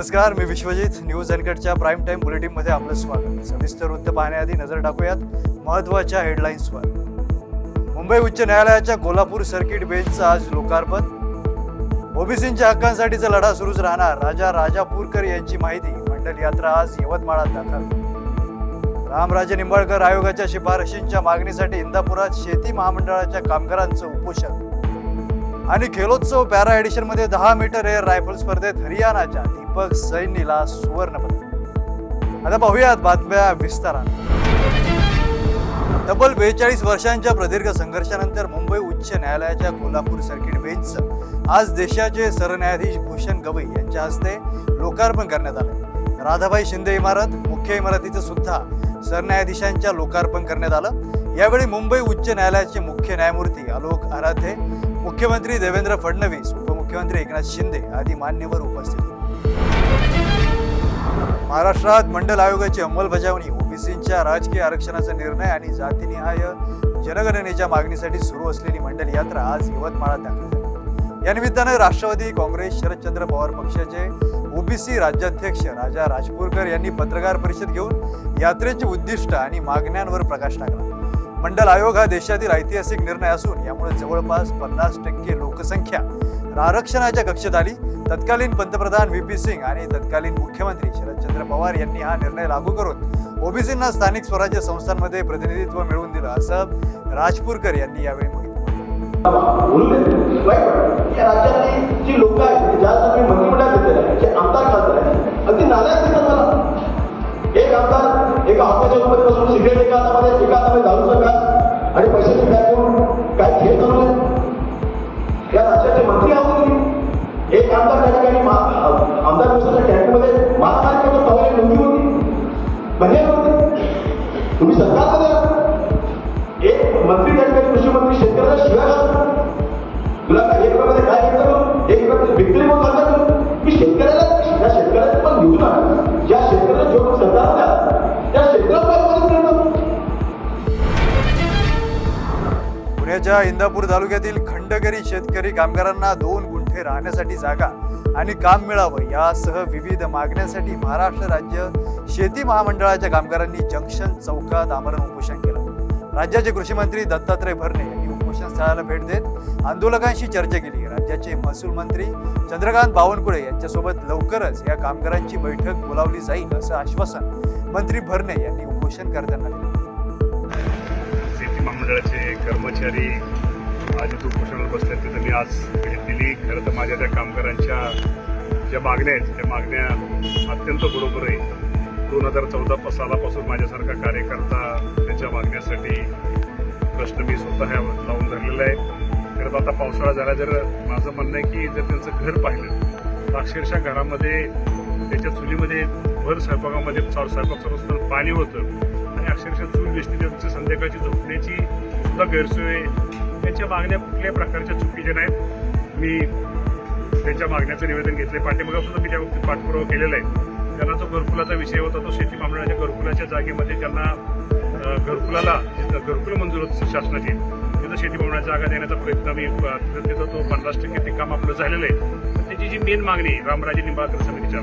नमस्कार मी विश्वजित. न्यूज अँकरच्या प्राईम टाईम बुलेटिनमध्ये आपलं स्वागत. सविस्तर वृत्त पाहण्याआधी नजर टाकूयात महत्त्वाच्या हेडलाईन्सवर मुंबई उच्च न्यायालयाच्या कोल्हापूर सर्किट बेंचचं आज लोकार्पण. ओबीसींच्या हक्कांसाठीचा लढा सुरूच राहणार राजा राजापूरकर यांची माहिती. मंडल यात्रा आज यवतमाळात दाखल. रामराजे निंबाळकर आयोगाच्या शिफारशींच्या मागणीसाठी इंदापुरात शेती महामंडळाच्या कामगारांचं उपोषण. आणि खेलोत्सव पॅरा एडिशनमध्ये दहा मीटर एअर रायफल स्पर्धेत हरियाणाच्या दीपक सैनीला सुवर्ण आता पाहूयात बातम्या विस्तारात तब्बल बेचाळीस वर्षांच्या प्रदीर्घ संघर्षानंतर मुंबई उच्च न्यायालयाच्या कोल्हापूर सर्किट बेंचचं आज देशाचे सरन्यायाधीश भूषण गवई यांच्या हस्ते लोकार्पण करण्यात आलं. राधाबाई शिंदे इमारत मुख्य इमारतीचं सुद्धा सरन्यायाधीशांच्या लोकार्पण करण्यात आलं. यावेळी मुंबई उच्च न्यायालयाचे मुख्य न्यायमूर्ती आलोक आराधे मुख्यमंत्री देवेंद्र फडणवीस उपमुख्यमंत्री एकनाथ शिंदे आदी मान्यवर उपस्थित. महाराष्ट्रात मंडल आयोगाची अंमलबजावणी ओबीसींच्या राजकीय आरक्षणाचा निर्णय आणि जातीनिहाय जनगणनेच्या मागणीसाठी सुरू असलेली मंडल यात्रा आज यवतमाळात दाखल झाली. या निमित्तानं राष्ट्रवादी काँग्रेस शरदचंद्र पवार पक्षाचे ओबीसी राज्याध्यक्ष राजा राजपूरकर यांनी पत्रकार परिषद घेऊन यात्रेचे उद्दिष्ट आणि मागण्यांवर प्रकाश टाकला. मंडल आयोग हा देशातील ऐतिहासिक निर्णय असून यामुळे जवळपास पन्नास टक्के लोकसंख्या आरक्षणाच्या कक्षेत आली. तत्कालीन पंतप्रधान व्ही. पी. सिंग आणि तत्कालीन मुख्यमंत्री शरदचंद्र पवार यांनी हा निर्णय लागू करून ओबीसींना स्थानिक स्वराज्य संस्थांमध्ये प्रतिनिधित्व मिळवून दिलं असं राजपूरकर यांनी यावेळी म्हटलं आमदार त्या ठिकाणी आमदार दिवसाच्या कॅन्टीनमध्ये करतो नोंदी होती तुम्ही सरकारमध्ये एक मंत्री त्या ठिकाणी कृषी मंत्री शेतकऱ्याला शिव्या घालतो तुला काय एक रुपयामध्ये काय एक विक्री मी शेतकऱ्याला पण ज्या शेतकऱ्याला जो त्या शेतकऱ्याला पुण्याच्या इंदापूर तालुक्यातील खंडकरी शेतकरी कामगारांना दोन गुंठे राहण्यासाठी जागा आणि काम मिळावं यासह विविध मागण्यांसाठी महाराष्ट्र राज्य शेती महामंडळाच्या कामगारांनी जंक्शन चौकात आमरण उपोषण केलं. राज्याचे कृषी मंत्री दत्तात्रय भरणे यांनी उपोषण स्थळाला भेट देत आंदोलकांशी चर्चा केली. राज्याचे महसूल मंत्री चंद्रकांत बावनकुळे यांच्यासोबत लवकरच या कामगारांची बैठक बोलावली जाईल असं आश्वासन मंत्री भरणे यांनी उपोषण करताना दिलं. शेती महामंडळाचे कर्मचारी आज तू उपोषणाला बसले तिथं मी आज भेट दिली. खरं तर माझ्या त्या कामगारांच्या ज्या मागण्या आहेत त्या मागण्या अत्यंत बरोबर आहे दोन हजार चौदा सालापासून माझ्यासारखा कार्यकर्ता त्यांच्या मागण्यासाठी प्रश्न मी स्वतः लावून धरलेला आहे. खरं तर आता पावसाळा झाला जर माझं म्हणणं आहे की जर त्यांचं घर पाहिलं तर अक्षरशः घरामध्ये त्याच्या चुलीमध्ये भर स्वयंपाकामध्ये चा- स्वयंपाक सर्व पाणी होतं. आणि अक्षरशः चूल दिसते त्यांचं संध्याकाळची झोपण्याची सुद्धा गैरसोय त्यांच्या मागण्या कुठल्याही प्रकारच्या चुकीच्या नाहीत. मी त्यांच्या मागण्याचं निवेदन घेतले पाठीमागा मी त्या बाबतीत पाठपुरावा केलेला आहे. त्यांना जो घरकुलाचा विषय होता तो शेती महामंडळाच्या घरकुलाच्या जागेमध्ये त्यांना घरकुलाला घरकुल मंजूर होत शासनाची तिथं शेती महामंडळाच्या जागा देण्याचा प्रयत्न मी तिथं तो पन्नास टक्के ते काम आपलं झालेलं आहे. तर त्याची जी मेन मागणी रामराजे निंबाळकर समितीच्या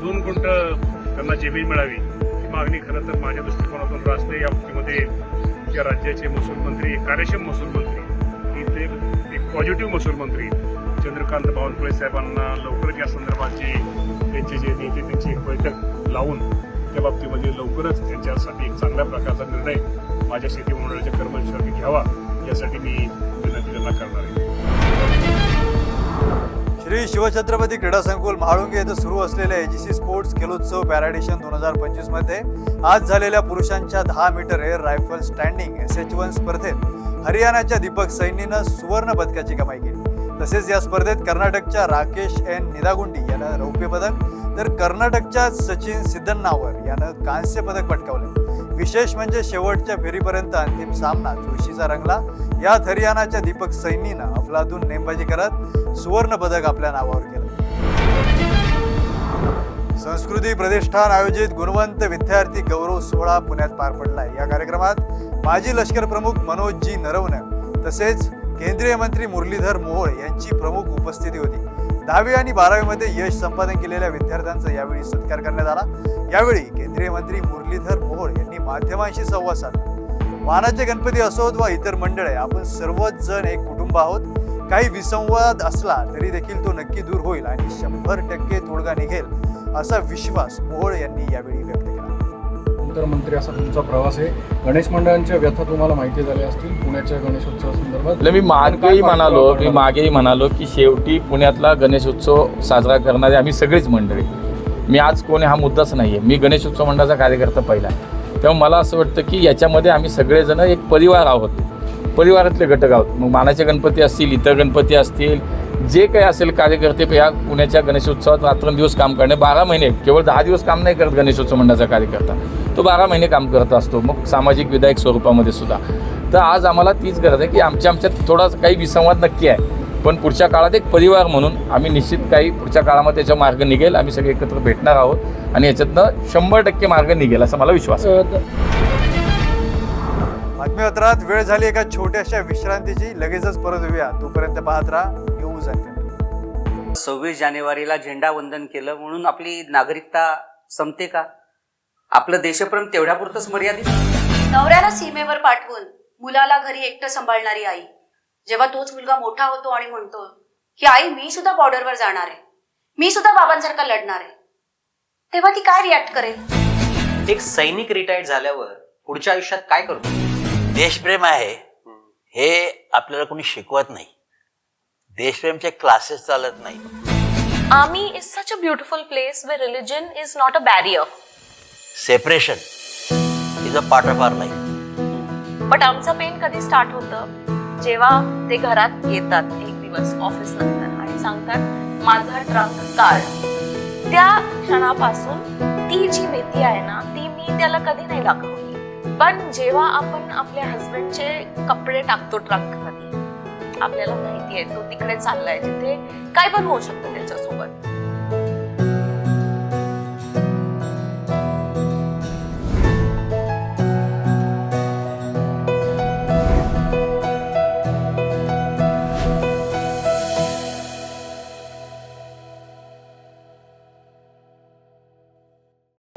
दोन गुंट त्यांना जमीन मिळावी ही मागणी खरं तर माझ्या दृष्टिकोनातून रास्ते या बाबतीमध्ये राज्याचे महसूल मंत्री कार्यक्षम महसूल मंत्री इथे एक पॉझिटिव्ह महसूल मंत्री चंद्रकांत बावनकुळे साहेबांना लवकरच या संदर्भाची त्यांचे जे नेते त्यांची एक बैठक लावून त्या बाबतीमध्ये लवकरच त्यांच्यासाठी एक चांगल्या प्रकारचा निर्णय माझ्या शेती मंडळाच्या कर्मचाऱ्यांनी घ्यावा यासाठी मी विनंती त्यांना करणार आहे. श्री शिवछत्रपती क्रीडा संकुल म्हाळुंगे येथे सुरू असलेल्या एजीसी स्पोर्ट्स खेलोत्सव पॅराडिशन दोन हजार पंचवीसमध्ये आज झालेल्या पुरुषांच्या दहा metre air rifle standing S H one स्पर्धेत हरियाणाच्या दीपक सैनीनं सुवर्ण पदकाची कमाई केली. तसेच या स्पर्धेत कर्नाटकच्या राकेश एन. निदागुंडी यानं रौप्य पदक तर कर्नाटकच्या सचिन सिद्धन्नावर यानं कांस्य पदक पटकावलं. विशेष म्हणजे शेवटच्या फेरीपर्यंत अंतिम सामना जोशीचा रंगला. यात हरियाणाच्या दीपक सैनीनं अफलातून नेमबाजी करत सुवर्ण पदक आपल्या नावावर केलं. संस्कृती प्रतिष्ठान आयोजित गुणवंत विद्यार्थी गौरव सोहळा पुण्यात पार पडलाय. या कार्यक्रमात माजी लष्कर प्रमुख मनोजजी नरवणे तसेच केंद्रीय मंत्री मुरलीधर मोहोळ यांची प्रमुख उपस्थिती होती. दहावी आणि बारावीमध्ये यश संपादन केलेल्या विद्यार्थ्यांचा यावेळी सत्कार करण्यात आला. यावेळी केंद्रीय मंत्री मुरलीधर मोहोळ यांनी माध्यमांशी संवाद साधला. वाहनाचे गणपती असोत वा इतर मंडळे आपण सर्वच जण एक कुटुंब आहोत. काही विसंवाद असला तरी देखील तो नक्की दूर होईल आणि शंभर टक्के तोडगा निघेल असा विश्वास मोहोळ यांनी यावेळी व्यक्त सहकार मंत्री असा तुमचा प्रवास आहे. गणेश मंडळांच्या व्यथा तुम्हाला माहिती झाल्या असतील. पुण्याच्या गणेशोत्सवासंदर्भात मी मागेही म्हणालो मी मागेही म्हणालो की शेवटी पुण्यातला गणेशोत्सव साजरा करणारे आम्ही सगळीच मंडळी. मी आज कोणी हा मुद्दाच नाही आहे मी गणेशोत्सव मंडळाचा कार्यकर्ता पहिला तेव्हा मला असं वाटतं की याच्यामध्ये आम्ही सगळेजण एक परिवार आहोत. परिवारातले घटक आहोत. मग मानाचे गणपती असतील इतर गणपती असतील जे काही असेल कार्यकर्ते या पुण्याच्या गणेशोत्सवात रात्रंदिवस काम करणे. बारा महिने केवळ दहा दिवस काम नाही करत गणेशोत्सव मंडळाचा कार्यकर्ता. तो बारा महिने काम करत असतो मग सामाजिक विधायक स्वरूपामध्ये सुद्धा. तर आज आम्हाला तीच गरज आहे की आमच्या आमच्यात थोडा काही विसंवाद नक्की आहे. पण पुढच्या काळात एक परिवार म्हणून आम्ही निश्चित काही पुढच्या काळामध्ये त्याचा मार्ग निघेल आम्ही सगळे एकत्र भेटणार आहोत आणि याच्यातनं शंभर टक्के मार्ग निघेल असा मला विश्वास आहे. बातमीपत्रात वेळ झाली एका छोट्याशा विश्रांतीची लगेचच परत येऊया. तोपर्यंत पाहत राहा न्यूज सव्वीस जानेवारीला झेंडा वंदन केलं म्हणून आपली नागरिकता संपते का? आपलं देशप्रेम तेवढ्यापुरतंच मर्यादित? नवऱ्याला सीमेवर पाठवून मुलाला घरी एकटं सांभाळणारी आई. जेव्हा तोच मुलगा मोठा होतो आणि म्हणतो की आई मी सुद्धा बॉर्डरवर जाणार आहे. मी सुद्धा बाबांसारखा लढणार आहे. तेव्हा ती काय रिॲक्ट करेल? एक सैनिक रिटायर्ड झाल्यावर पुढच्या आयुष्यात काय करतो देशप्रेम आहे. हे आपल्याला कोणी शिकवत नाही. देशप्रेमचे क्लासेस चालत नाही. Army is such a beautiful place where religion is not a barrier. Separation is a part of our life but आमचं पेन कधी स्टार्ट होतं? जेव्हा ते घरात येतात एक दिवस ऑफिस नंतर. आणि सांगतात माझा ट्रंक काढ त्या क्षणापासून ती जी भीती आहे ना ती मी त्याला कधी नाही दाखवली. पण जेव्हा आपण आपल्या हस्बंडचे कपडे टाकतो ट्रंकमध्ये आपल्याला माहिती आहे तो तिकडे चाललाय जिथे काय पण होऊ शकतं त्याच्यासोबत.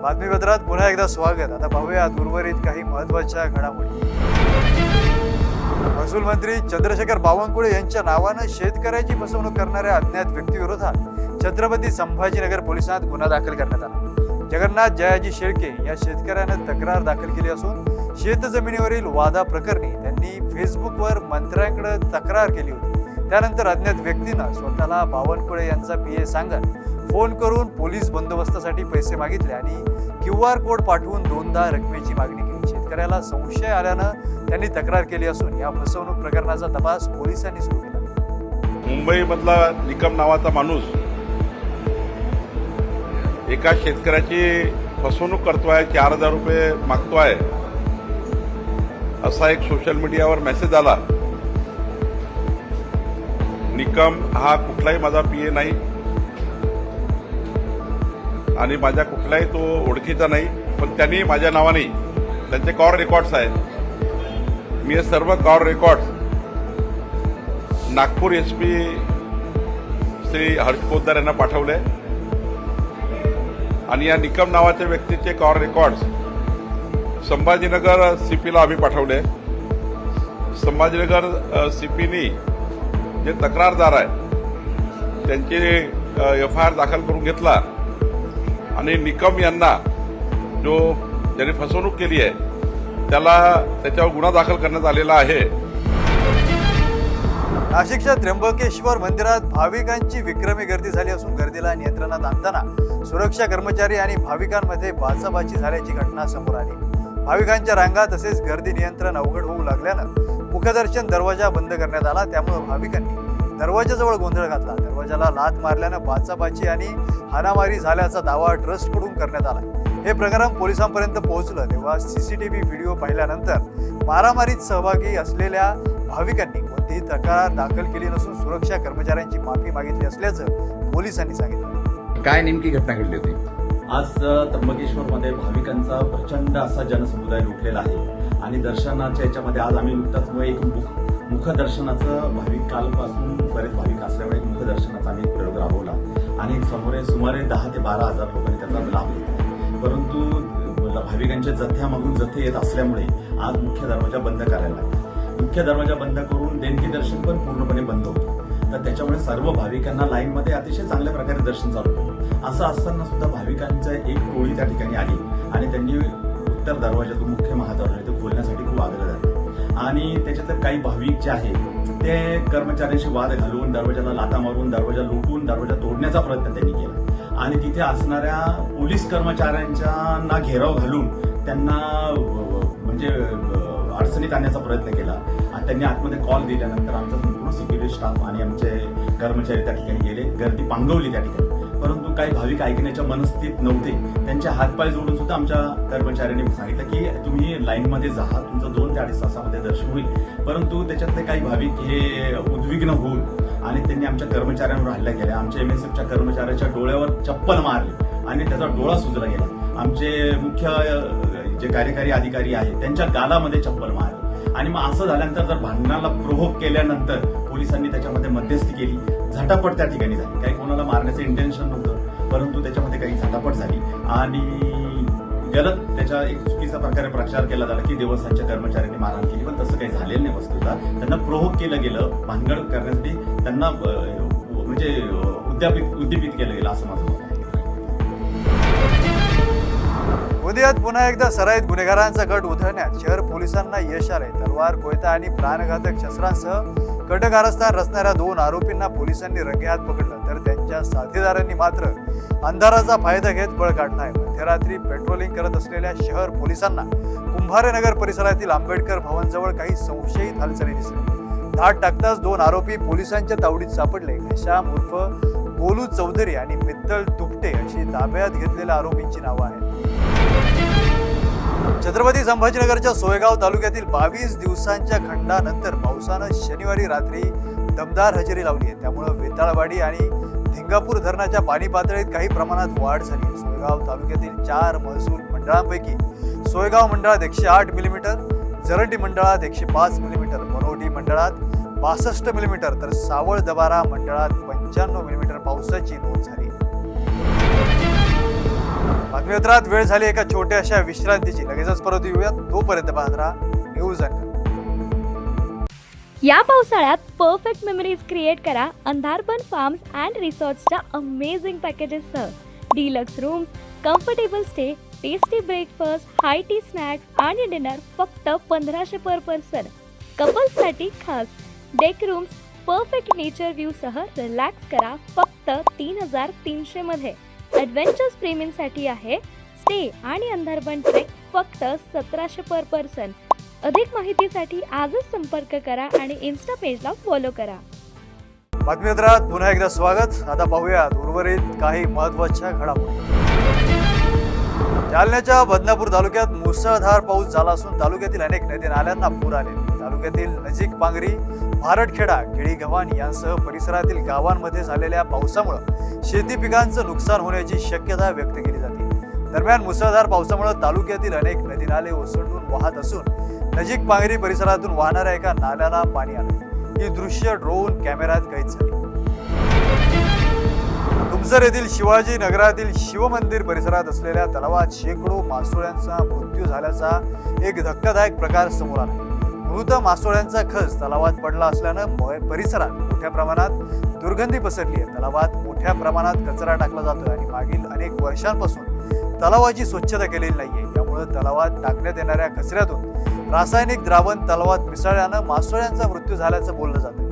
बातमीपत्रात पुन्हा एकदा स्वागत. आता पाहूयात उर्वरित काही महत्त्वाच्या घडामोडी. महसूल मंत्री चंद्रशेखर बावनकुळे यांच्या नावानं शेतकऱ्याची फसवणूक करणाऱ्या अज्ञात व्यक्तीविरोधात छत्रपती संभाजीनगर पोलिसांत गुन्हा दाखल करण्यात आला. जगन्नाथ जयाजी शेळके या शेतकऱ्यानं तक्रार दाखल केली असून शेतजमिनीवरील वादा प्रकरणी त्यांनी फेसबुकवर मंत्र्यांकडे तक्रार केली होती. त्यानंतर अज्ञात व्यक्तीनं स्वतःला बावनकुळे यांचा पी ए सांगत फोन करून पोलीस बंदोबस्तासाठी पैसे मागितले आणि क्यू आर कोड पाठवून दोनदा रकमेची मागणी केली. शेतकऱ्याला संशय आल्यानं त्यांनी तक्रार केली असून या फसवणूक प्रकरणाचा तपास पोलिसांनी सुरू केला. मुंबईमधला निकम नावाचा माणूस एका शेतकऱ्याची फसवणूक करतोय चार हजार रुपये मागतोय असा एक सोशल मीडियावर मेसेज आला. निकम हा कुठलाही माझा पीए नाही. आणि माझ्या कुठलाही तो ओळखीचा नाही पण त्यांनी माझ्या नावाने त्यांचे कॉर रेकॉर्ड्स आहेत. मी हे सर्व call records Nagpur S P Shri Harsh Poddar यांना पाठवले. आणि या निकम नावाच्या व्यक्तीचे कॉर रेकॉर्ड्स संभाजीनगर सीपीला आम्ही पाठवले. संभाजीनगर सीपीनी जे तक्रारदार आहे त्यांची एफ आय आर दाखल करून घेतला. आणि निकम यांना जो ज्याने फसवणूक केली आहे त्याला त्याच्यावर गुन्हा दाखल करण्यात आलेला आहे. नाशिकच्या त्र्यंबकेश्वर मंदिरात भाविकांची विक्रमी गर्दी झाली असून गर्दीला नियंत्रणात आणताना सुरक्षा कर्मचारी आणि भाविकांमध्ये बाचाबाची झाल्याची घटना समोर आली. भाविकांच्या रांगा तसेच गर्दी नियंत्रण अवघड होऊ लागल्यानं मुखदर्शन दरवाजा बंद करण्यात आला त्यामुळे भाविकांनी दरवाजाजवळ गोंधळ घातला दरवाजाला लात मारल्यानं बाचाबाची आणि हाणामारी झाल्याचा दावा ट्रस्टकडून करण्यात आला हे प्रकरण पोलिसांपर्यंत पोहोचलं तेव्हा सीसीटीव्ही व्हिडिओ पाहिल्यानंतर मारामारीत सहभागी असलेल्या भाविकांनी कोणतीही तक्रार दाखल केली नसून सुरक्षा कर्मचाऱ्यांची माफी मागितली असल्याचं पोलिसांनी सांगितलं. काय नेमकी घटना घडली होती? आज त्र्यंबकेश्वरमध्ये भाविकांचा प्रचंड असा जनसमुदाय लुटलेला आहे. आणि दर्शनाच्या याच्यामध्ये आज आम्ही नुकताच एक मुख मुखदर्शनाचं भाविक कालपासून बरेच भाविक असल्यामुळे मुखदर्शनाचा आम्ही प्रयोग राबवला. आणि समोर सुमारे दहा ते बारा हजार लोकांनी त्याचा लाभ घेतला. परंतु भाविकांच्या जथ्यामागून जथे येत असल्यामुळे आज मुख्य दरवाजा बंद करायला लागला. मुख्य दरवाजा बंद करून देणगी दर्शन पण पूर्णपणे बंद होतं. तर त्याच्यामुळे सर्व भाविकांना लाईनमध्ये अतिशय चांगल्या प्रकारे दर्शन चालू होतं. असं असताना सुद्धा भाविकांचा एक टोळी त्या ठिकाणी आली. आणि त्यांनी उत्तर दरवाजातून मुख्य महादरवाजा तो खोलण्यासाठी खूप आग्रह झाला आणि त्याच्यात काही भाविक जे आहेत ते कर्मचाऱ्यांशी वाद घालून दरवाजाला लाता मारून दरवाजा लुटून दरवाजा तोडण्याचा प्रयत्न त्यांनी केला. आणि तिथे असणाऱ्या पोलीस कर्मचाऱ्यांच्या ना घेराव घालून त्यांना म्हणजे अडचणीत आणण्याचा प्रयत्न केला. आणि त्यांनी आतमध्ये कॉल दिल्यानंतर आमचा संपूर्ण सिक्युरिटी स्टाफ आणि आमचे कर्मचारी त्या ठिकाणी गेले. गर्दी पांगवली त्या ठिकाणी. परंतु काही भाविक ऐकण्याच्या मनस्थित नव्हते. त्यांचे हातपाय जोडून सुद्धा आमच्या कर्मचाऱ्यांनी सांगितलं की तुम्ही लाईनमध्ये जा तुमचं दोन ते अडीच तासामध्ये दर्शन होईल. परंतु त्याच्यातले काही भाविक हे उद्विग्न होऊन आणि त्यांनी आमच्या कर्मचाऱ्यांवर हल्ला केला. आमच्या एम एस एफच्या कर्मचाऱ्याच्या डोळ्यावर चप्पल मारली आणि त्याचा डोळा सुजला गेला. आमचे मुख्य जे कार्यकारी अधिकारी आहेत त्यांच्या गालामध्ये चप्पल मारली. आणि मग असं झाल्यानंतर जर भांडणाला प्रभोग केल्यानंतर पोलिसांनी त्याच्यामध्ये मध्यस्थी केली झटापट त्या ठिकाणी झाली. काही कोणाला मारण्याचं इंटेन्शन नव्हतं परंतु त्याच्यामध्ये काही झटापट झाली. आणि गलत त्याच्या एक चुकीचा प्रकारे प्रचार केला झाला की देवस्थानच्या कर्मचाऱ्यांनी मारहाण केली पण तसं काही झालेलं नाही वस्तूला त्यांना प्रोहोक केलं गेलं भानगड करण्यासाठी त्यांना म्हणजे उद्यापित उद्दीपित केलं गेलं असं माझं गोंदियात पुन्हा एकदा सराईत गुन्हेगारांचा गट उधळण्यात शहर पोलिसांना यश आले तलवार कोयता आणि प्राणघातक शस्त्रांसह कटकारस्थान रचणाऱ्या दोन आरोपींना पोलिसांनी रंगेहात पकडलं तर त्यांच्या साथीदारांनी मात्र अंधाराचा फायदा घेत पळ आहे. मध्यरात्री पेट्रोलिंग करत असलेल्या शहर पोलिसांना कुंभारेनगर परिसरातील आंबेडकर भवनजवळ काही संशयित हालचाली दिसल्या. धाड टाकताच दोन आरोपी पोलिसांच्या तावडीत सापडले. घशाम उर्फ गोलू चौधरी आणि मित्तल तुपटे अशी ताब्यात घेतलेल्या आरोपींची नावं आहेत. छत्रपती संभाजीनगरच्या सोयगाव तालुक्यातील बावीस दिवसांच्या खंडानंतर पावसानं शनिवारी रात्री दमदार हजेरी लावली आहे. त्यामुळं वेताळवाडी आणि धिंगापूर धरणाच्या पाणी पातळीत काही प्रमाणात वाढ झाली आहे. सोयगाव तालुक्यातील चार महसूल मंडळांपैकी सोयगाव मंडळात एकशे आठ मिलीमीटर जरंडी मंडळात एकशे पाच मिलीमीटर मनोटी मंडळात बासष्ट मिलीमीटर तर सावळ दबारा मंडळात पंच्याण्णव मिलीमीटर पावसाची नोंद झाली बातमीपत्रात वेळ झाली एका छोट्याशा विश्रांतीची. लगेचच परत येऊयात. तोपर्यंत पाहत राहा न्यूज अँकर या पावसाळ्यात परफेक्ट मेमरीज क्रिएट करा अंधारबन फार्म्स अँड रिसॉर्ट्सच्या amazing पॅकेजेससह deluxe rooms comfortable stay tasty breakfast high tea snacks आणि डिनर फक्त पंधराशे पर पर्सन कपल्ससाठी खास. डेक रूम्स परफेक्ट नेचर व्ह्यूसह रिलॅक्स करा फक्त तीन हजार तीनशेमध्ये ॲडव्हेंचर्स प्रेमींसाठी आहे. स्टे आणि अंधारबन ट्रेक फक्त सतराशे पर पर्सन अधिक माहितीसाठी आजच संपर्क करा आणि इन्स्टा पेजला फॉलो करा. बातमीपत्रात पुन्हा एकदा स्वागत. आता पाहूयात उर्वरित काही महत्त्वाच्या घडामोडी. जालन्याच्या बदनापूर तालुक्यात मुसळधार पाऊस झाला असून तालुक्यातील अनेक नदी नाल्यांना पूर आले. तालुक्यातील नजीक पांगरी भारटखेडा केळी गव्हाण यांसह परिसरातील गावांमध्ये झालेल्या पावसामुळे शेती पिकांचं नुकसान होण्याची शक्यता व्यक्त केली जाते. दरम्यान मुसळधार पावसामुळे तालुक्यातील अनेक नदी नाले ओसंडून वाहत असून नजीक पांगरी परिसरातून वाहणाऱ्या एका नाल्याला पाणी आलं. ही दृश्य ड्रोन कॅमेऱ्यात कैद झाली. तुमसर येथील शिवाजी नगरातील शिवमंदिर परिसरात असलेल्या तलावात शेकडो मासोळ्यांचा मृत्यू झाल्याचा एक धक्कादायक प्रकार समोर आला. मृत मासोळ्यांचा खच तलावात पडला असल्यानं परिसरात मोठ्या प्रमाणात दुर्गंधी पसरली आहे. तलावात मोठ्या प्रमाणात कचरा टाकला जातोय आणि मागील अनेक वर्षांपासून तलावाची स्वच्छता केलेली नाहीये. त्यामुळे तलावात टाकण्यात येणाऱ्या कचऱ्यातून रासायनिक द्रावण तलावात मिसळल्यानं मासोळ्यांचा मृत्यू झाल्याचं बोललं जातं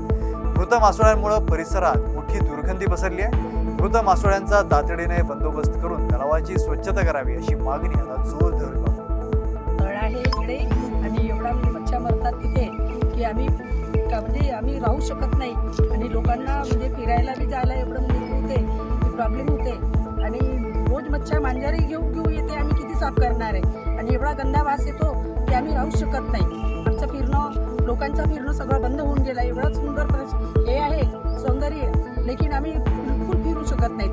मृत मासोळ्यांमुळे परिसरात मोठी दुर्गंधी पसरली आहे. मृत मासोळ्यांचा तातडीने बंदोबस्त करून तलावाची स्वच्छता करावी अशी मागणी आता जोर धरली आम्ही का म्हणजे आम्ही राहू शकत नाही. आणि लोकांना म्हणजे फिरायला बी जायला एवढं म्हणजे होते प्रॉब्लेम होते. आणि रोज मच्छर मांजारी घेऊन घेऊ येते आम्ही किती साफ करणार आहे? आणि एवढा गंदा वास येतो की आम्ही राहू शकत नाही. आमचं फिरणं लोकांचं फिरणं सगळं बंद होऊन गेलं. एवढं सुंदर प्रश- हे आहे सौंदर्य. लेकिन आम्ही बिलकुल फिरू शकत नाही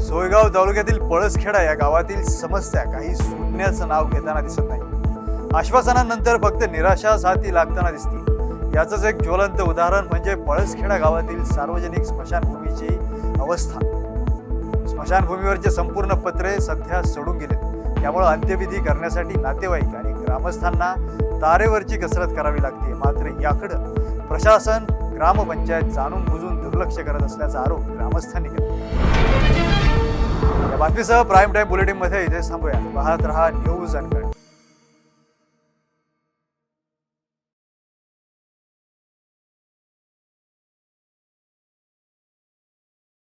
सोयगाव तालुक्यातील पळसखेडा या गावातील समस्या काही सुटण्याचं नाव घेताना दिसत नाही. आश्वासनानंतर फक्त निराशा साथी लागताना दिसते याचंच एक ज्वलंत उदाहरण म्हणजे पळसखेडा गावातील सार्वजनिक स्मशानभूमीची अवस्था. स्मशानभूमीवरचे संपूर्ण पत्रे सध्या सोडून गेले त्यामुळे अंत्यविधी करण्यासाठी नातेवाईक आणि ग्रामस्थांना तारेवरची कसरत करावी लागते. मात्र याकडं प्रशासन ग्रामपंचायत जाणून बुजून दुर्लक्ष करत असल्याचा आरोप ग्रामस्थांनी केला. या बातमीसह प्राईम टाईम बुलेटिनमध्ये इथे थांबूया पाहत रहा न्यूज अनकट